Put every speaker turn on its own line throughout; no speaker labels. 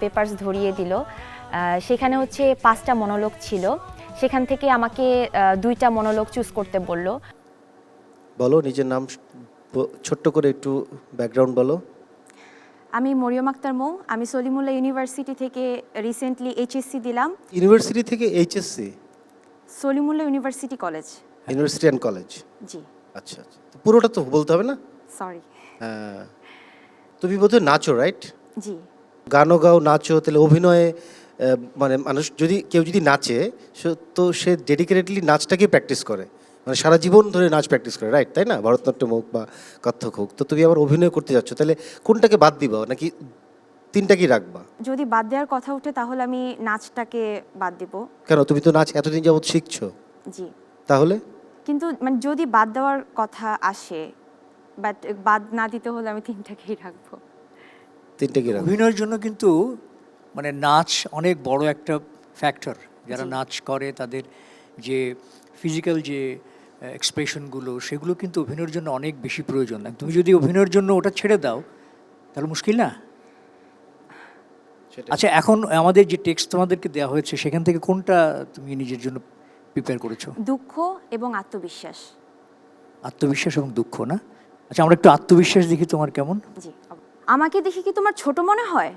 Papers ধরিয়ে দিল। সেখানে হচ্ছে পাঁচটা মনোলোগ ছিল। সেখান থেকে আমাকে দুইটা মনোলোগ চুজ করতে বলল।
বলো নিজের নাম ছোট্ট করে একটু ব্যাকগ্রাউন্ড বলো।
আমি মরিয়ম আক্তার মৌ। আমি সলিমুল্লাহ ইউনিভার্সিটি থেকে রিসেন্টলি এইচএসসি দিলাম।
ইউনিভার্সিটি থেকে HSC
Salimullah university college
university and college
জি।
আচ্ছা আচ্ছা। তো পুরোটা তো বলতে হবে না?
সরি
হ্যাঁ। তুমি বোধহয় নাচো রাইট
জি।
গানও গাও নাচো তাহলে অভিনয়ে মানে মানুষ যদি কেউ যদি নাচে তো সে ডেডিকেটেডলি নাচটাকে প্র্যাকটিস করে। মানে সারা জীবন ধরে নাচ প্র্যাকটিস করে রাইট তাই না? ভারতনাট্যম হোক বা কত্থক হোক তো তুমি আবার অভিনয় করতে যাচ্ছ তাহলে কোনটাকে বাদ দিবা? নাকি তিনটাকেই রাখবা?
যদি বাদ দেওয়ার কথা ওঠে তাহলে আমি নাচটাকে বাদ দিব।
কেন? তুমি তো নাচ এতদিন যাবত শিখছো।
জি।
তাহলে?
কিন্তু মানে যদি বাদ দেওয়ার কথা আসে বাট বাদ না দিতে হলে আমি তিনটাকেই রাখব।
তিনটাকে রাখব
অভিনয়ের জন্য কিন্তু মানে নাচ অনেক বড় একটা ফ্যাক্টর যারা নাচ করে তাদের যে ফিজিক্যাল যে এক্সপ্রেশনগুলো সেগুলো কিন্তু অভিনয়ের জন্য অনেক বেশি প্রয়োজন। তুমি যদি অভিনয়ের জন্য ওটা ছেড়ে দাও তাহলে মুশকিল না। আচ্ছা এখন আমাদের যে টেক্সট তোমাদেরকে দেওয়া হয়েছে সেখান থেকে কোনটা তুমি নিজের জন্য প্রিপেয়ার করেছ?
দুঃখ এবং আত্মবিশ্বাস।
আত্মবিশ্বাস এবং দুঃখ না? আচ্ছা আমরা একটু আত্মবিশ্বাস দেখি তোমার কেমন?
জি। আমাকে দেখে কি তোমার ছোট মনে হয়?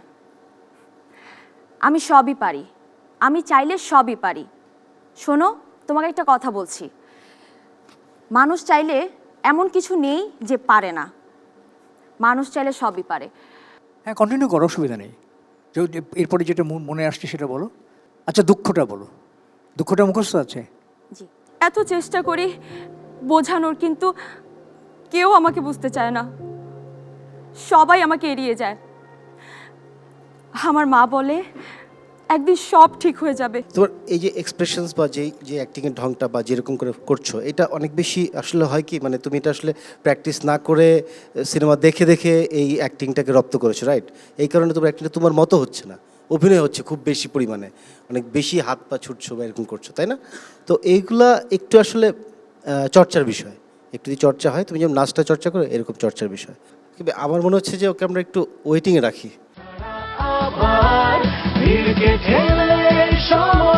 আমি সবই পারি। আমি চাইলে সবই পারি। শোনো তোমাকে একটা কথা বলছি। মানুষ চাইলে এমন কিছু নেই যে পারে না। মানুষ চাইলে সবই পারে।
হ্যাঁ কন্টিনিউ করো অসুবিধা নেই। এরপরে যেটা মন- মনে আসছে সেটা বলো। আচ্ছা দুঃখটা বলো। দুঃখটা মুখস্থ আছে?
জি। এত চেষ্টা করি বোঝানোর কিন্তু কেউ আমাকে বুঝতে চায় না। সবাই আমাকে এড়িয়ে যায়। আমার মা বলে, একদিন সব ঠিক হয়ে যাবে।
তোমার এই যে এক্সপ্রেশনস বা যেই, যে অ্যাক্টিংয়ের ঢংটা বা যেরকম করে করছ, এটা অনেক বেশি আসলে হয় কি মানে তুমি এটা আসলে প্র্যাকটিস না করে সিনেমা দেখে দেখে এই অ্যাক্টিংটাকে রপ্ত করেছ রাইট এই কারণে তোমার অ্যাক্টিংটা তোমার মতো হচ্ছে না। অভিনয় হচ্ছে খুব বেশি পরিমাণে। অনেক বেশি হাত পা ছুটছো বা এরকম করছ, তাই না? তো এইগুলা একটু আসলে চর্চার বিষয়। একটু যদি চর্চা হয়, তুমি যেমন নাচটা চর্চা করো, এরকম চর্চার বিষয়। কিন্তু আমার মনে হচ্ছে যে ওকে আমরা একটু ওয়েটিংয়ে রাখি।
সময়